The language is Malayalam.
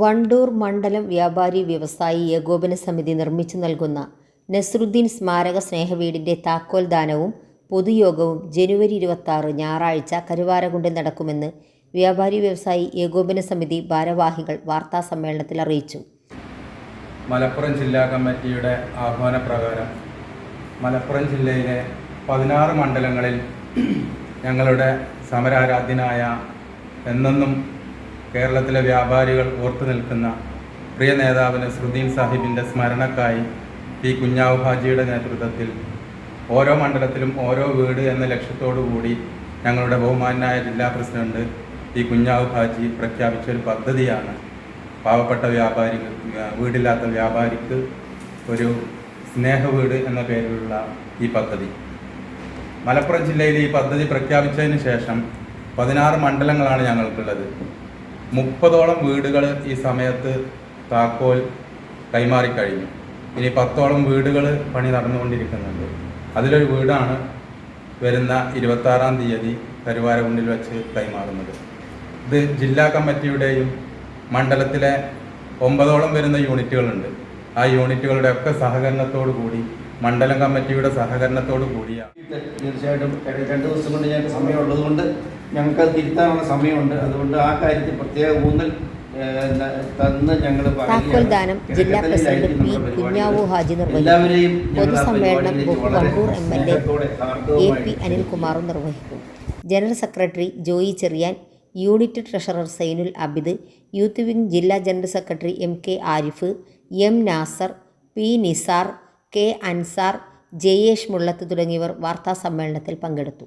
വണ്ടൂർ മണ്ഡലം വ്യാപാരി വ്യവസായി ഏകോപന സമിതി നിർമ്മിച്ചു നൽകുന്ന നസ്രുദ്ദീൻ സ്മാരക സ്നേഹവീടിന്റെ താക്കോൽ ദാനവും പൊതുയോഗവും ജനുവരി ഇരുപത്തി ഞായറാഴ്ച കരുവാരകുണ്ടിൽ നടക്കുമെന്ന് വ്യാപാരി വ്യവസായി ഏകോപന സമിതി ഭാരവാഹികൾ വാർത്താ സമ്മേളനത്തിൽ അറിയിച്ചു. മലപ്പുറം ജില്ലാ കമ്മിറ്റിയുടെ ആഹ്വാനപ്രകാരം മലപ്പുറം ജില്ലയിലെ പതിനാറ് മണ്ഡലങ്ങളിൽ ഞങ്ങളുടെ സമരാരാധ്യനായ എന്നെന്നും കേരളത്തിലെ വ്യാപാരികൾ ഓർത്തു നിൽക്കുന്ന പ്രിയ നേതാവിന് ശ്രുദീൻ സാഹിബിന്റെ സ്മരണക്കായി പി കുഞ്ഞാവ് ഹാജിയുടെ നേതൃത്വത്തിൽ ഓരോ മണ്ഡലത്തിലും ഓരോ വീട് എന്ന ലക്ഷ്യത്തോടു കൂടി ഞങ്ങളുടെ ബഹുമാനായ ജില്ലാ പ്രസിഡന്റ് പി കുഞ്ഞാവ് ഹാജി പ്രഖ്യാപിച്ച ഒരു പദ്ധതിയാണ് പാവപ്പെട്ട വ്യാപാരികൾ വീടില്ലാത്ത വ്യാപാരിക്ക് ഒരു സ്നേഹ വീട് എന്ന പേരിലുള്ള ഈ പദ്ധതി. മലപ്പുറം ജില്ലയിൽ ഈ പദ്ധതി പ്രഖ്യാപിച്ചതിന് ശേഷം പതിനാറ് മണ്ഡലങ്ങളാണ് ഞങ്ങൾക്കുള്ളത്. മുപ്പതോളം വീടുകൾ ഈ സമയത്ത് താക്കോൽ കൈമാറിക്കഴിഞ്ഞു ഇനി പത്തോളം വീടുകൾ പണി നടന്നുകൊണ്ടിരിക്കുന്നുണ്ട്. അതിലൊരു വീടാണ് വരുന്ന ഇരുപത്താറാം തീയതി കരുവാരകുണ്ടിൽ വെച്ച് കൈമാറുന്നത്. ഇത് ജില്ലാ കമ്മിറ്റിയുടെയും മണ്ഡലത്തിലെ ഒമ്പതോളം വരുന്ന യൂണിറ്റുകളുണ്ട്. ആ യൂണിറ്റുകളുടെ ഒക്കെ സഹകരണത്തോടു കൂടി മണ്ഡലം കമ്മിറ്റിയുടെ സഹകരണത്തോടു കൂടിയാണ് തീർച്ചയായിട്ടും രണ്ട് ദിവസം കൊണ്ട് ഞങ്ങൾക്ക് സമയമുള്ളത് കൊണ്ട് ഞങ്ങൾക്ക് അത് തിരുത്താനുള്ള സമയമുണ്ട്. അതുകൊണ്ട് ആ കാര്യത്തിൽ പ്രത്യേക ഊന്നൽ ജില്ലാ പ്രസിഡന്റ് പി കുഞ്ഞാവു ഹാജി പൊതുസമ്മേളനം M L A A P അനിൽകുമാറും നിർവഹിക്കും. General secretary Joy Cherian unit treasurer Zainul Abid youth wing ജില്ലാ general secretary M K Arif M Nasar P Nisar K Ansar Jayesh Mullath തുടങ്ങിയവർ വാർത്താ സമ്മേളനത്തിൽ പങ്കെടുത്തു.